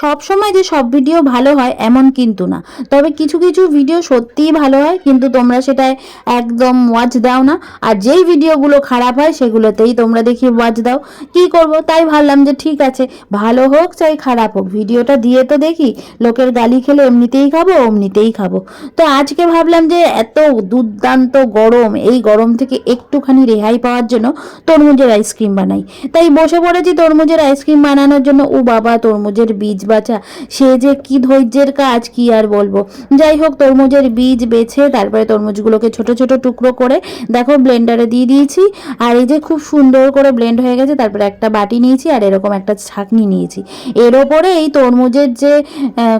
সব সময় যে সব ভিডিও ভালো হয় এমন কিন্তু না। তবে কিছু কিছু ভিডিও সত্যিই ভালো হয়, কিন্তু তোমরা সেটায় একদম ওয়াচ দাও না। আর যেই ভিডিওগুলো খারাপ হয়, সেগুলোতেই তোমরা দেখি ওয়াচ দাও। কি করব? তাই ভাবলাম যে ঠিক আছে, ভালো হোক চাই খারাপ হোক। ভিডিওটা দিয়ে তো দেখি, লোকের গালি খেলে এমনিতেই খাব, অমনিতেই খাব। তো আজকে ভাবলাম যে এত দুর্দান্ত গরম, এই গরম থেকে একটুখানি রেহাই পাওয়ার জন্য তরমুজের আইসক্রিম বানাই। তাই বসে পড়েছি তরমুজের আইসক্রিম বানানোর জন্য। ও বাবা, তরমুজের বীজ বাছা, সে যে কি ধৈর্যের কাজ, কি আর বলব? যাই হোক, তরমুজের বীজ বেছে তারপরে তরমুজগুলোকে ছোট ছোট টুকরো করে, দেখো ব্লেন্ডারে দিয়ে দিয়েছি। আর এই যে খুব সুন্দর করে ব্লেন্ড হয়ে গেছে, তারপরে একটা বাটি নিয়েছি আর এরকম একটা ছাকনি নিয়েছি। এর ওপরে এই তরমুজের যে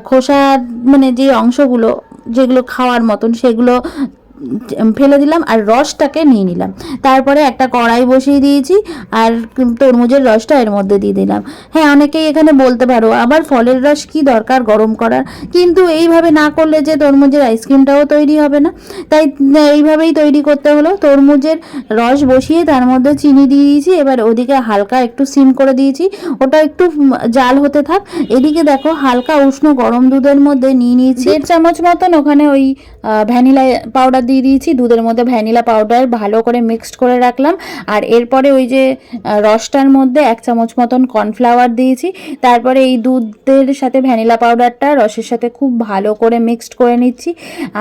খোসা মানে যে অংশগুলো, যেগুলো খাওয়ার মতন, সেগুলো ফেলে দিলাম আর রসটাকে নিয়ে নিলাম। তারপরে একটা কড়াই বসিয়ে দিয়েছি আর তরমুজের রসটা এর মধ্যে দিয়ে দিলাম। হ্যাঁ অনেকেই এখানে বলতে পারো আবার ফলের রস কি দরকার গরম করার? কিন্তু এইভাবে না করলে যে তরমুজের আইসক্রিমটাও তৈরি হবে না। তাই, এইভাবেই তৈরি করতে হলো। তরমুজের রস বসিয়ে তার মধ্যে চিনি দিয়ে দিয়েছি। এবার ওদিকে হালকা একটু সিম করে দিয়েছি। ওটা একটু জাল হতে থাক। এদিকে দেখো হালকা উষ্ণ গরম দুধের মধ্যে নিয়ে নিয়েছি। দেড় চামচ মতন ওখানে ওই ভ্যানিলা পাউডার দিয়ে দিয়েছি, দুধের মধ্যে ভ্যানিলা পাউডার ভালো করে মিক্সড করে রাখলাম। আর এরপরে ওই যে রসটার মধ্যে এক চামচ মতন কর্নফ্লাওয়ার দিয়েছি। তারপরে এই দুধের সাথে ভ্যানিলা পাউডারটা রসের সাথে খুব ভালো করে মিক্সড করে নিচ্ছি।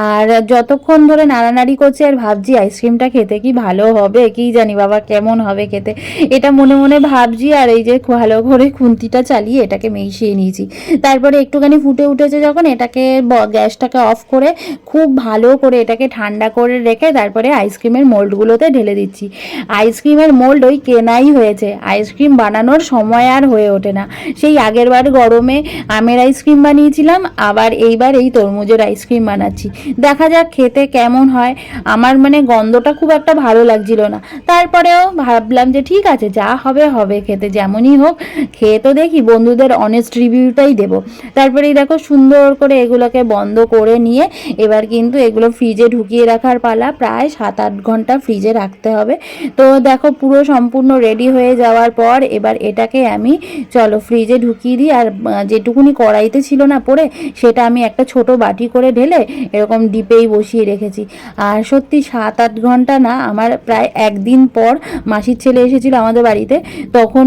আর যতক্ষণ ধরে নাড়ানাড়ি করছি আর ভাবছি আইসক্রিমটা খেতে কি ভালো হবে, কি জানি বাবা কেমন হবে খেতে। এটা মনে মনে ভাবছি আর এই যে ভালো করে খুন্তিটা চালিয়ে এটাকে মিশিয়ে নিয়েছি। তারপরে একটুখানি ফুটে উঠেছে যখন এটাকে গ্যাসটাকে অফ করে খুব ভালো করে এটাকে ঠান্ডা করে রেখে তারপরে আইসক্রিমের মোল্ডগুলোতে ঢেলে দিচ্ছি। আইসক্রিমের মোল্ড ওই কেনাই হয়েছে। আইসক্রিম বানানোর সময় আর হয়ে ওঠে না। সেই আগের বার গরমে আমের আইসক্রিম বানিয়েছিলাম, আবার এইবার এই তরমুজের আইসক্রিম বানাচ্ছি। দেখা যাক খেতে কেমন হয়। আমার মানে গন্ধটা খুব একটা ভালো লাগছিল না। তারপরেও ভাবলাম যে ঠিক আছে, যা হবে হবে। খেতে যেমনই হোক, খেয়ে তো দেখি, বন্ধুদের অনেস্ট রিভিউটাই দেবো। তারপরে এই দেখো সুন্দর করে এগুলোকে বন্ধ করে নিয়ে এবার কিন্তু এগুলো ফ্রিজে ঢুকিয়ে রাখার পালা প্রায় সাত আট ঘণ্টা ফ্রিজে রাখতে হবে। তো দেখো পুরো সম্পূর্ণ রেডি হয়ে যাওয়ার পর এবার এটাকে আমি, চলো ফ্রিজে ঢুকিয়ে দিই। আর যেটুকুনি কড়াইতে ছিল না পরে সেটা আমি একটা ছোট বাটি করে ঢেলে এরকম ডিপেই বসিয়ে রেখেছি। আর সত্যি সাত আট ঘণ্টা না, আমার প্রায় একদিন পর মাসির ছেলে এসেছিল আমাদের বাড়িতে। তখন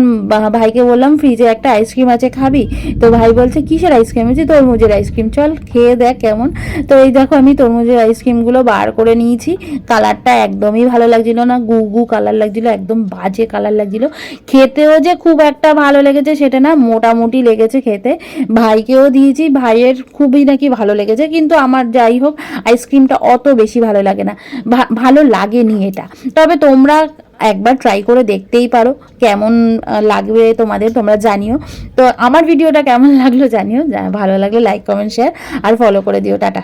ভাইকে বললাম ফ্রিজে একটা আইসক্রিম আছে, খাবি? তো ভাই বলছে, কিসের আইসক্রিম আছে তরমুজের আইসক্রিম চল খেয়ে দেখ কেমন। তো এই দেখো আমি তরমুজের আইসক্রিমগুলো বার করে নিয়েছি। কালারটা একদমই ভালো লাগছিল না, গু গু কালার লাগছিল, একদম বাজে কালার লাগছিল। খেতেও যে খুব একটা ভালো লেগেছে সেটা না, মোটামুটি লেগেছে খেতে। ভাইকেও দিয়েছি, ভাইয়ের খুবই নাকি ভালো লেগেছে, কিন্তু আমার যাই হোক, আইসক্রিমটা অত বেশি ভালো লাগে না। ভালো লাগেনি এটা। তবে তোমরা একবার ট্রাই করে দেখতেই পারো, কেমন লাগবে তোমাদের, তোমরা জানিও। তো আমার ভিডিওটা কেমন লাগল জানিও ভালো লাগলে লাইক কমেন্ট শেয়ার আর ফলো করে দিও, টাটা।